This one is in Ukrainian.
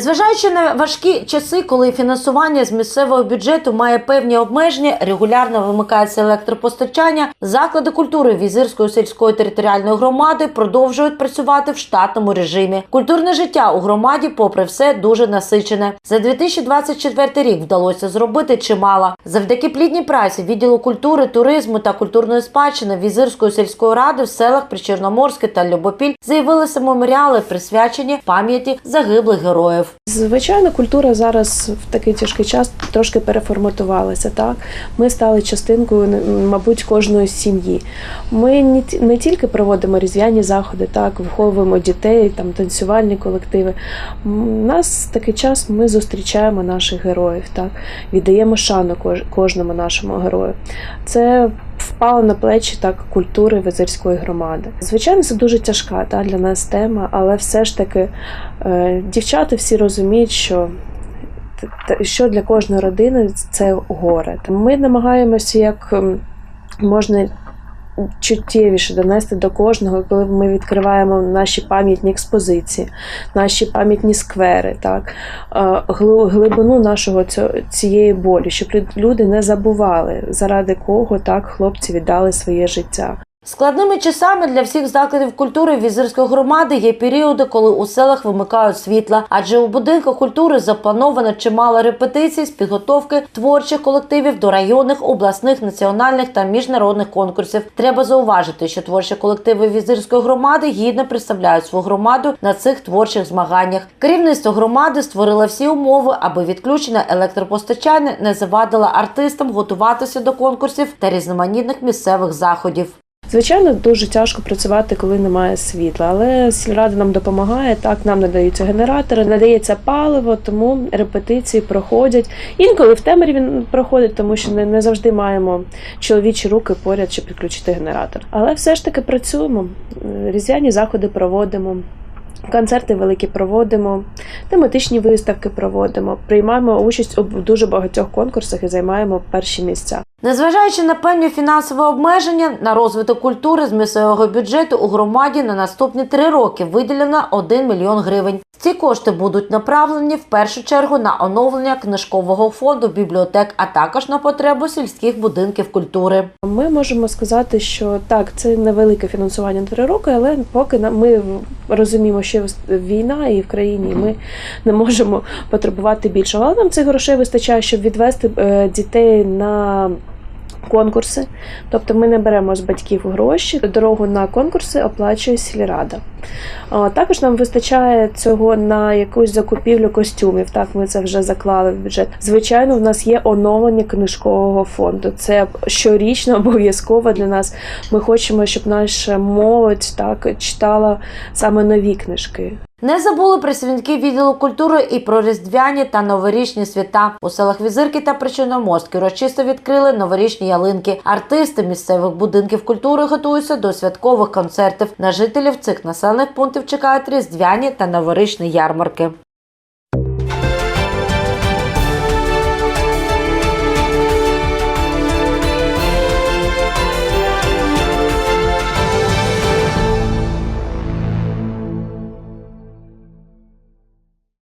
Незважаючи на важкі часи, коли фінансування з місцевого бюджету має певні обмеження, регулярно вимикається електропостачання. Заклади культури Візирської сільської територіальної громади продовжують працювати в штатному режимі. Культурне життя у громаді, попри все, дуже насичене. За 2024 рік вдалося зробити чимало. Завдяки плідній праці відділу культури, туризму та культурної спадщини Візирської сільської ради в селах Причорноморське та Любопіль з'явилися меморіали, присвячені пам'яті загиблих героїв. Звичайно, культура зараз в такий тяжкий час трошки переформатувалася. Так, ми стали частинкою, мабуть, кожної сім'ї. Ми не тільки проводимо різдвяні заходи, так виховуємо дітей, там танцювальні колективи. У нас такий час ми зустрічаємо наших героїв, так віддаємо шану кож- кожному нашому герою. Це впало на плечі так культури визирської громади. Звичайно, це дуже тяжка та для нас тема, але все ж таки е, дівчата всі розуміють, що що для кожної родини це горе. Ми намагаємося як можна чуттєвіше донести до кожного, коли ми відкриваємо наші пам'ятні експозиції, наші пам'ятні сквери, так е, глибину нашого цієї болі, щоб люд- люди не забували, заради кого так хлопці віддали своє життя. Складними часами для всіх закладів культури візирської громади є періоди, коли у селах вимикають світла, адже у будинках культури заплановано чимало репетицій з підготовки творчих колективів до районних, обласних, національних та міжнародних конкурсів. Треба зауважити, що творчі колективи візирської громади гідно представляють свою громаду на цих творчих змаганнях. Керівництво громади створило всі умови, аби відключення електропостачання не завадило артистам готуватися до конкурсів та різноманітних місцевих заходів. Звичайно, дуже тяжко працювати, коли немає світла, але сільрада нам допомагає. Так, нам надаються генератори, надається паливо, тому репетиції проходять. Інколи в темряві він проходить, тому що не, не завжди маємо чоловічі руки поряд, щоб підключити генератор. Але все ж таки працюємо. Різдвяні заходи проводимо. Концерти великі проводимо, тематичні виставки проводимо, приймаємо участь у дуже багатьох конкурсах і займаємо перші місця. Незважаючи на певні фінансові обмеження на розвиток культури з місцевого бюджету у громаді на наступні три роки виділено 1 мільйон гривень. Ці кошти будуть направлені в першу чергу на оновлення книжкового фонду бібліотек, а також на потребу сільських будинків культури. Ми можемо сказати, що так, це невелике фінансування на три роки, але поки ми розуміємо, що війна і в країні ми не можемо потребувати більшого. Але нам цих грошей вистачає, щоб відвести е, дітей на. Конкурси, тобто ми не беремо з батьків гроші, дорогу на конкурси оплачує сільрада. Також нам вистачає цього на якусь закупівлю костюмів. Так, ми це вже заклали в бюджет. Звичайно, в нас є оновлення книжкового фонду. Це щорічно обов'язково для нас. Ми хочемо, щоб наша молодь так читала саме нові книжки. Не забули працівники відділу культури і про різдвяні та новорічні свята. У селах Візирки та Причорноморськ урочисто відкрили новорічні ялинки. Артисти місцевих будинків культури готуються до святкових концертів. На жителів цих населених пунктів чекають різдвяні та новорічні ярмарки.